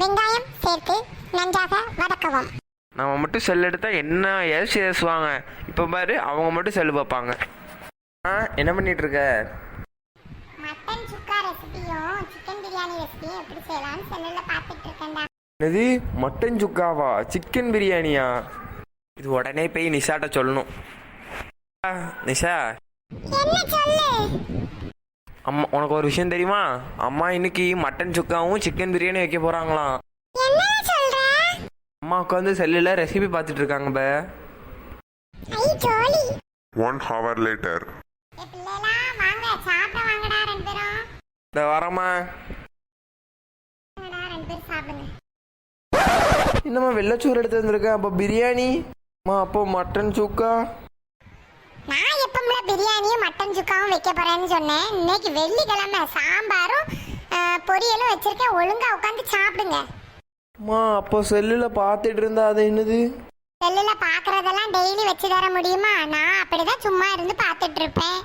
வெங்காயம் சேர்த்து நன்றாக வதக்கவும். நம்ம மட்டும் செல் எடுத்தா என்ன ஏசி ஏசுவாங்க? இப்போ பாரு அவங்க மட்டும் செல் பார்ப்பாங்க ஆ என்ன பண்ணிட்டு இருக்க? மட்டன் சுக்கா ரெசிபியும் சிக்கன் பிரியாணி ரெசிபியும் எப்படி செய்யலாம்னு செல்லில் பார்த்துட்டு இருக்கேன்டா. என்னது? மட்டன் சுக்காவா? சிக்கன் பிரியாணியா? இது உடனே போய் நிஷாட்ட சொல்லணும். நிஷா. என்ன சொல்லு? அம்மா உனக்கு ஒரு விஷயம் தெரியுமா? அம்மா இன்னைக்கு மட்டன் சுக்காவும் சிக்கன் பிரியாணி வைக்க போறாங்களாம். என்ன சொல்ற? அம்மா உட்காந்து செல்லில் ரெசிபி பார்த்துட்டு இருக்காங்க பே. ஐ ஜோலி. One hour later. ஏ பிள்ளைலாம் வாங்க சாப்பிட வாங்கடா ரெண்டு பேரும். இந்த வரமா என்னம்மா வெள்ளச்சோறு எடுத்து வந்திருக்கேன் அப்போ பிரியாணி? அம்மா அப்போ மட்டன் சுக்கா? பிரியாணியும் மட்டன் சுக்காவும் வைக்க போறேன்னு சொன்னேன். இன்னைக்கு வெள்ளிக்கிழமை சாம்பாரும் பொரியலும் வச்சிருக்கேன். ஒழுங்கா உட்காந்து சாப்பிடுங்க. அம்மா அப்போ செல்லில் பார்த்துட்டு இருந்தா அது என்னது? செல்லுல பாக்குறதெல்லாம் டெய்லி வச்சு தர முடியுமா? நான் அப்படிதான் சும்மா இருந்து பார்த்துட்டு இருப்பேன்.